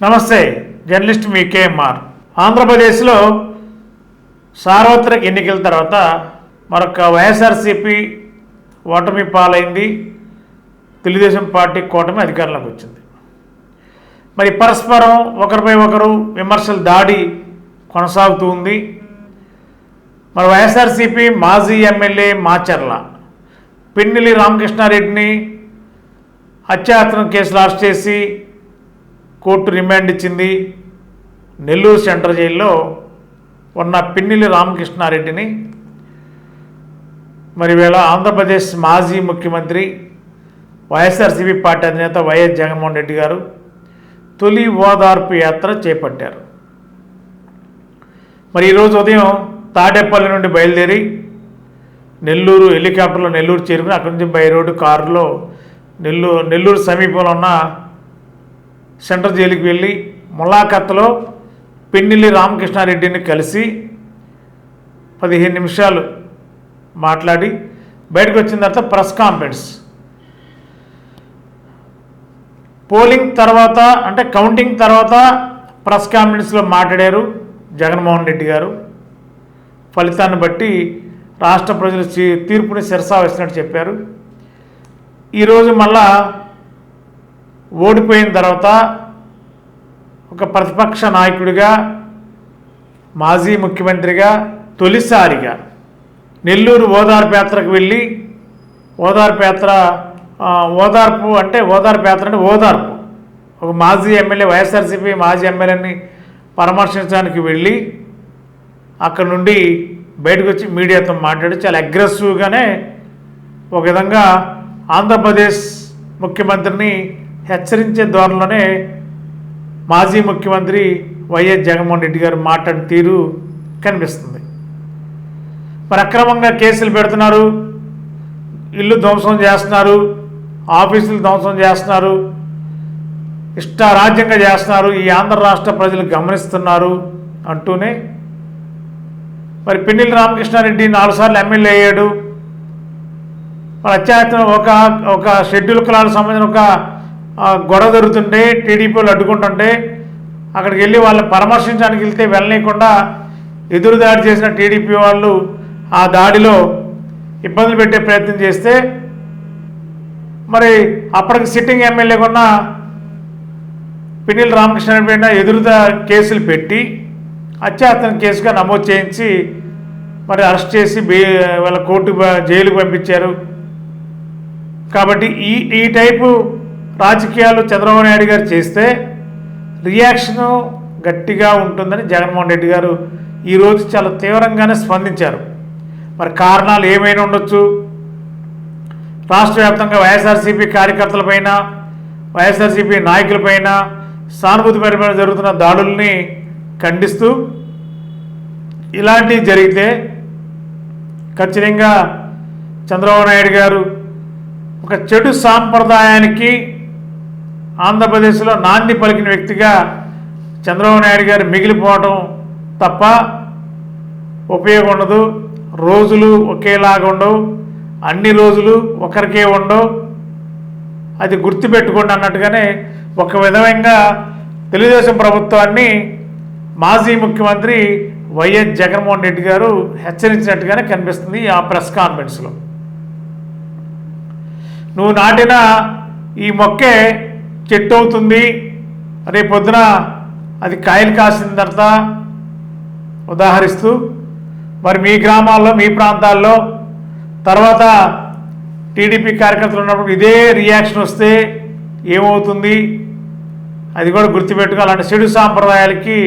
నమస్తే జర్నలిస్ట్ మీ కేఎంఆర్ ఆంధ్రప్రదేశ్లో సార్వత్రిక ఎన్నికల తర్వాత మరొక వైఎస్ఆర్సీపీ ఓటమి పాలైంది. తెలుగుదేశం పార్టీ కూటమి అధికారంలోకి వచ్చింది. మరి పరస్పరం ఒకరిపై ఒకరు విమర్శల దాడి కొనసాగుతూ ఉంది. మరి వైఎస్ఆర్సీపీ మాజీ ఎమ్మెల్యే మాచర్ల పిన్నెల్లి రామకృష్ణారెడ్డిని హత్యాయత్నం కేసులు అరెస్ట్ చేసి కోర్టు రిమాండ్ ఇచ్చింది. నెల్లూరు సెంట్రల్ జైల్లో ఉన్న పిన్నిలి రామకృష్ణారెడ్డిని. మరి వేళ ఆంధ్రప్రదేశ్ మాజీ ముఖ్యమంత్రి వైఎస్ఆర్సీపీ పార్టీ అధినేత వైఎస్ జగన్మోహన్ రెడ్డి గారు తొలి ఓదార్పు యాత్ర చేపట్టారు. మరి ఈరోజు ఉదయం తాడేపల్లి నుండి బయలుదేరి నెల్లూరు హెలికాప్టర్లో నెల్లూరు చేరుకుని అక్కడి నుంచి బై రోడ్డు కారులో నెల్లూరు నెల్లూరు సమీపంలో ఉన్న సెంట్రల్ జైలుకి వెళ్ళి ములాఖత్లో పెన్నిల్లి రామకృష్ణారెడ్డిని కలిసి పదిహేను నిమిషాలు మాట్లాడి బయటకు వచ్చిన తర్వాత ప్రెస్ కాన్ఫరెన్స్. పోలింగ్ తర్వాత అంటే కౌంటింగ్ తర్వాత ప్రెస్ కాన్ఫరెన్స్లో మాట్లాడారు జగన్మోహన్ రెడ్డి గారు. ఫలితాన్ని బట్టి రాష్ట్ర ప్రజలు తీర్పుని శిరసా వేసినట్టు చెప్పారు. ఈరోజు మళ్ళా ఓడిపోయిన తర్వాత ఒక ప్రతిపక్ష నాయకుడిగా మాజీ ముఖ్యమంత్రిగా తొలిసారిగా నెల్లూరు ఓదార్పు యాత్రకు వెళ్ళి ఓదార్పు యాత్ర ఓదార్పు అంటే ఓదార్పు యాత్ర అంటే ఓదార్పు. ఒక మాజీ ఎమ్మెల్యే వైఎస్ఆర్సీపీ మాజీ ఎమ్మెల్యేని పరామర్శించడానికి వెళ్ళి అక్కడ నుండి బయటకు వచ్చి మీడియాతో మాట్లాడి చాలా అగ్రెసివ్గానే ఒక విధంగా ఆంధ్రప్రదేశ్ ముఖ్యమంత్రిని హెచ్చరించే ధోరణిలోనే మాజీ ముఖ్యమంత్రి వైఎస్ జగన్మోహన్ రెడ్డి గారు మాట్లాడిన తీరు కనిపిస్తుంది. మరి అక్రమంగా కేసులు పెడుతున్నారు. ఇల్లు ధ్వంసం చేస్తున్నారు. ఆఫీసులు ధ్వంసం చేస్తున్నారు. ఇష్టారాజ్యంగా చేస్తున్నారు. ఈ ఆంధ్ర రాష్ట్ర ప్రజలు గమనిస్తున్నారు అంటూనే మరి పిన్నెల రామకృష్ణారెడ్డి నాలుగు సార్లు ఎమ్మెల్యే అయ్యాడు. మరి అత్యాయత్నం ఒక ఒక షెడ్యూల్ కులాలకు సంబంధించిన ఒక గొడవ జరుగుతుంటే టీడీపీ వాళ్ళు అడ్డుకుంటుంటే అక్కడికి వెళ్ళి వాళ్ళని పరామర్శించడానికి వెళ్తే వెళ్ళనీయకుండా ఎదురు దాడి చేసిన టీడీపీ వాళ్ళు ఆ దాడిలో ఇబ్బందులు పెట్టే ప్రయత్నం చేస్తే మరి అప్పటికి సిట్టింగ్ ఎమ్మెల్యే ఉన్న పిన్నెల్లి రామకృష్ణ పైన ఎదురుదా కేసులు పెట్టి అత్యాతన కేసుగా నమోదు చేయించి మరి అరెస్ట్ చేసి బే వాళ్ళ కోర్టు జైలుకు పంపించారు. కాబట్టి ఈ ఈ టైపు రాజకీయాలు చంద్రబాబు నాయుడు గారు చేస్తే రియాక్షను గట్టిగా ఉంటుందని జగన్మోహన్ రెడ్డి గారు ఈరోజు చాలా తీవ్రంగానే స్పందించారు. మరి కారణాలు ఏమైనా ఉండొచ్చు? రాష్ట్ర వ్యాప్తంగా వైఎస్ఆర్సీపీ కార్యకర్తలపైన వైఎస్ఆర్సీపీ నాయకులపైన సానుభూతిపరమైన జరుగుతున్న దాడుల్ని ఖండిస్తూ ఇలాంటివి జరిగితే ఖచ్చితంగా చంద్రబాబు నాయుడు గారు ఒక చెడు సాంప్రదాయానికి ఆంధ్రప్రదేశ్లో నాంది పలికిన వ్యక్తిగా చంద్రబాబు నాయుడు గారు మిగిలిపోవడం తప్ప ఉపయోగం ఉండదు. రోజులు ఒకేలాగా ఉండవు. అన్ని రోజులు ఒకరికే ఉండవు. అది గుర్తుపెట్టుకోండి అన్నట్టుగానే ఒక విధంగా తెలుగుదేశం ప్రభుత్వాన్ని మాజీ ముఖ్యమంత్రి వైఎస్ జగన్మోహన్ రెడ్డి గారు హెచ్చరించినట్టుగానే కనిపిస్తుంది ఆ ప్రెస్ కాన్ఫరెన్స్లో. నువ్వు నాటిన ఈ మొక్కే చెట్టు అవుతుంది రేపు పొద్దున అది కాయలు కాసిన తర్వాత ఉదాహరిస్తూ మరి మీ గ్రామాల్లో మీ ప్రాంతాల్లో తర్వాత టీడీపీ కార్యకర్తలు ఉన్నప్పుడు ఇదే రియాక్షన్ వస్తే ఏమవుతుంది? అది కూడా గుర్తుపెట్టుకోవాలంటే చెడు సాంప్రదాయాలకి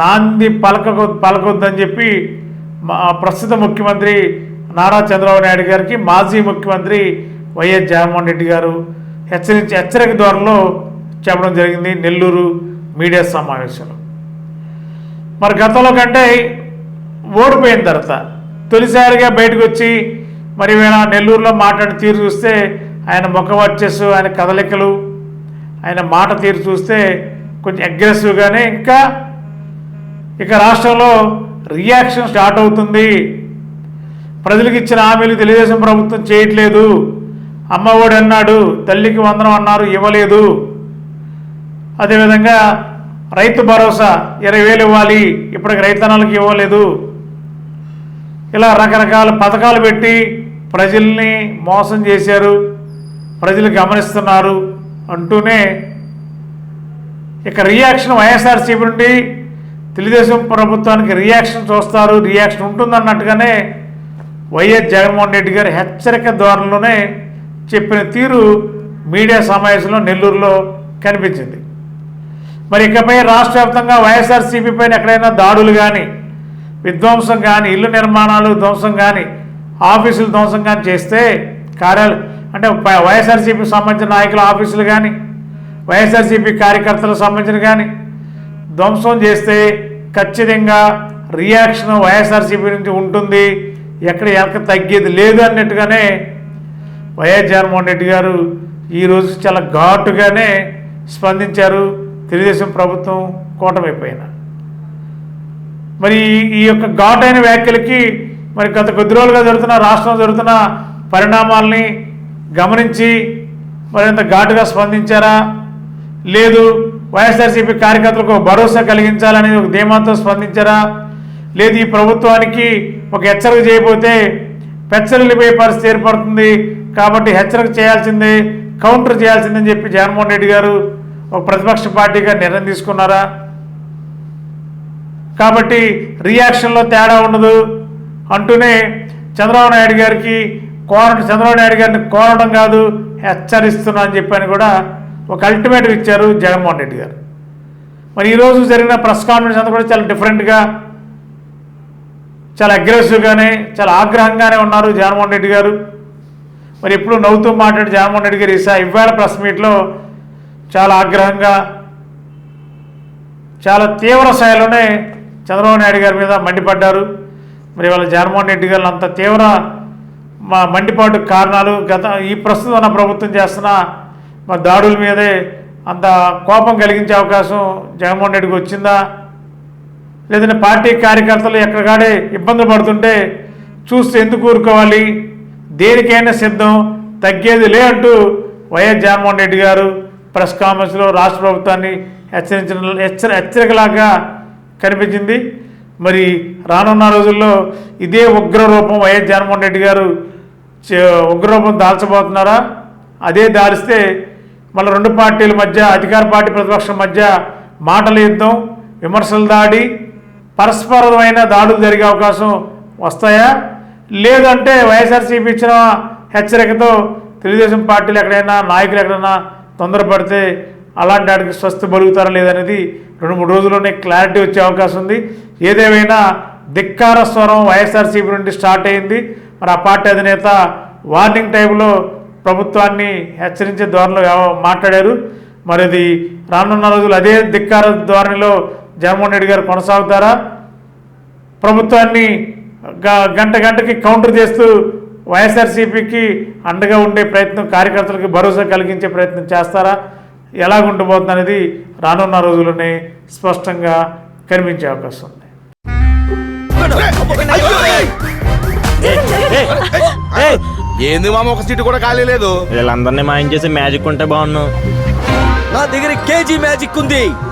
నాంది పలక పలకొద్దని చెప్పి మా ప్రస్తుత ముఖ్యమంత్రి నారా చంద్రబాబు నాయుడు గారికి మాజీ ముఖ్యమంత్రి వైఎస్ జగన్మోహన్ రెడ్డి గారు హెచ్చరించి హెచ్చరిక ధోరణిలో చెప్పడం జరిగింది నెల్లూరు మీడియా సమావేశంలో. మరి గతంలో కంటే ఓడిపోయిన తర్వాత తొలిసారిగా బయటకు వచ్చి మరి వేళ నెల్లూరులో మాట్లాడిన తీరు చూస్తే ఆయన ముఖ వర్చస్సు ఆయన కదలికలు ఆయన మాట తీరు చూస్తే కొంచెం అగ్రెసివ్గానే ఇంకా ఇక రాష్ట్రంలో రియాక్షన్ స్టార్ట్ అవుతుంది. ప్రజలకు ఇచ్చిన హామీలు తెలుగుదేశం ప్రభుత్వం చేయట్లేదు. అమ్మఒడి అన్నాడు తల్లికి వందనం అన్నారు ఇవ్వలేదు. అదేవిధంగా రైతు భరోసా ఇరవై వేలు ఇవ్వాలి ఇప్పటికి రైతనాలకు ఇవ్వలేదు. ఇలా రకరకాల పథకాలు పెట్టి ప్రజల్ని మోసం చేశారు ప్రజలు గమనిస్తున్నారు అంటూనే ఇక రియాక్షన్ వైఎస్ఆర్సీపీ నుండి తెలుగుదేశం ప్రభుత్వానికి రియాక్షన్ చూస్తారు రియాక్షన్ ఉంటుందన్నట్టుగానే వైఎస్ జగన్మోహన్ రెడ్డి గారు హెచ్చరిక ధోరణిలోనే చెప్పిన తీరు మీడియా సమావేశంలో నెల్లూరులో కనిపించింది. మరి ఇకపై రాష్ట్ర వ్యాప్తంగా వైఎస్ఆర్సీపీ పైన ఎక్కడైనా దాడులు కానీ విధ్వంసం కానీ ఇల్లు నిర్మాణాలు ధ్వంసం కానీ ఆఫీసులు ధ్వంసం కానీ చేస్తే కార్యాలయం అంటే వైఎస్ఆర్సీపీకి సంబంధించిన నాయకుల ఆఫీసులు కానీ వైఎస్ఆర్సీపీ కార్యకర్తలకు సంబంధించిన కానీ ధ్వంసం చేస్తే ఖచ్చితంగా రియాక్షన్ వైఎస్ఆర్సీపీ నుంచి ఉంటుంది. ఎక్కడ ఎక్కడ తగ్గేది లేదు అన్నట్టుగానే వైఎస్ జగన్మోహన్ రెడ్డి గారు ఈరోజు చాలా ఘాటుగానే స్పందించారు. తెలుగుదేశం ప్రభుత్వం కూటమైపోయిన. మరి ఈ- ఈ యొక్క ఘాటైన వ్యాఖ్యలకి మరి గత కొద్ది రోజులుగా జరుగుతున్న రాష్ట్రంలో జరుగుతున్న పరిణామాల్ని గమనించి మరింత ఘాటుగా స్పందించారా? లేదు వైఎస్ఆర్సీపీ కార్యకర్తలకు భరోసా కలిగించాలని ఒక ధీమాతో స్పందించారా? లేదు ఈ ప్రభుత్వానికి ఒక హెచ్చరిక చేయబోతే పెచ్చరిల్లిపోయే పరిస్థితి ఏర్పడుతుంది. కాబట్టి హెచ్చరిక చేయాల్సిందే కౌంటర్ చేయాల్సిందని చెప్పి జగన్మోహన్ రెడ్డి గారు ఒక ప్రతిపక్ష పార్టీగా నిర్ణయం తీసుకున్నారా? కాబట్టి రియాక్షన్లో తేడా ఉండదు. అంటూనే చంద్రబాబు నాయుడు గారికి కోర చంద్రబాబు నాయుడు గారిని కోరడం కాదు హెచ్చరిస్తున్నా అని చెప్పని కూడా ఒక అల్టిమేటివ్ ఇచ్చారు జగన్మోహన్ రెడ్డి గారు. మరి ఈరోజు జరిగిన ప్రెస్ కాన్ఫరెన్స్ అంతా కూడా చాలా డిఫరెంట్గా చాలా అగ్రెసివ్గానే చాలా ఆగ్రహంగానే ఉన్నారు జగన్మోహన్ రెడ్డి గారు. మరి ఎప్పుడు నవ్వుతూ మాట్లాడి జగన్మోహన్ రెడ్డి గారు ఈసా ఇవాళ ప్రెస్ మీట్లో చాలా ఆగ్రహంగా చాలా తీవ్ర స్థాయిలోనే చంద్రబాబు నాయుడు గారి మీద మండిపడ్డారు. మరి వాళ్ళ జగన్మోహన్ రెడ్డి గారు అంత తీవ్ర మా మండిపాటు కారణాలు గత ఈ ప్రస్తుతం ఉన్న ప్రభుత్వం చేస్తున్న మా దాడుల మీదే అంత కోపం కలిగించే అవకాశం జగన్మోహన్ రెడ్డికి వచ్చిందా? లేదంటే పార్టీ కార్యకర్తలు ఎక్కడికాడే ఇబ్బందులు పడుతుంటే చూస్తే ఎందుకు ఊరుకోవాలి? దేనికైనా సిద్ధం. తగ్గేది లే అంటూ వైఎస్ జగన్మోహన్ రెడ్డి గారు ప్రెస్ కాన్ఫరెన్స్లో రాష్ట్ర ప్రభుత్వాన్ని హెచ్చరించిన హెచ్చర హెచ్చరికలాగా కనిపించింది. మరి రానున్న రోజుల్లో ఇదే ఉగ్ర రూపం వైఎస్ జగన్మోహన్ రెడ్డి గారు చే- దాల్చబోతున్నారా? అదే దాల్స్తే మళ్ళీ రెండు పార్టీల మధ్య అధికార పార్టీ ప్రతిపక్షం మధ్య మాటల యుద్ధం విమర్శలు దాడి పరస్పరమైన దాడులు జరిగే అవకాశం వస్తాయా? లేదంటే వైఎస్ఆర్సీపీ ఇచ్చిన హెచ్చరికతో తెలుగుదేశం పార్టీలు ఎక్కడైనా నాయకులు ఎక్కడైనా తొందరపడితే అలాంటి వాటికి స్వస్థ బలుగుతారా లేదనేది రెండు మూడు రోజుల్లోనే క్లారిటీ వచ్చే అవకాశం ఉంది. ఏదేమైనా ధిక్కార స్వరం వైఎస్ఆర్సీపీ నుండి స్టార్ట్ అయింది. మరి ఆ పార్టీ అధినేత వార్నింగ్ టైంలో ప్రభుత్వాన్ని హెచ్చరించే ధోరణిలో మాట్లాడారు. మరి అది రానున్న రోజులు అదే ధిక్కార ధోరణిలో జగన్మోహన్ రెడ్డి గారు కొనసాగుతారా? ప్రభుత్వాన్ని గంట గంటకి కౌంటర్ చేస్తూ వైఎస్ఆర్సీపీకి అండగా ఉండే ప్రయత్నం కార్యకర్తలకు భరోసా కలిగించే ప్రయత్నం చేస్తారా? ఎలాగుండబోతుంది అనేది రానున్న రోజుల్లోనే స్పష్టంగా కనిపించే అవకాశం ఉంది. ఏంది మామ ఒక సీటు కూడా ఖాళీ లేదు? వీళ్ళందరినీ మాయం చేసి మ్యాజిక్ ఉంటే బాగున్నాను నా దగ్గర కేజీ మ్యాజిక్ ఉంది.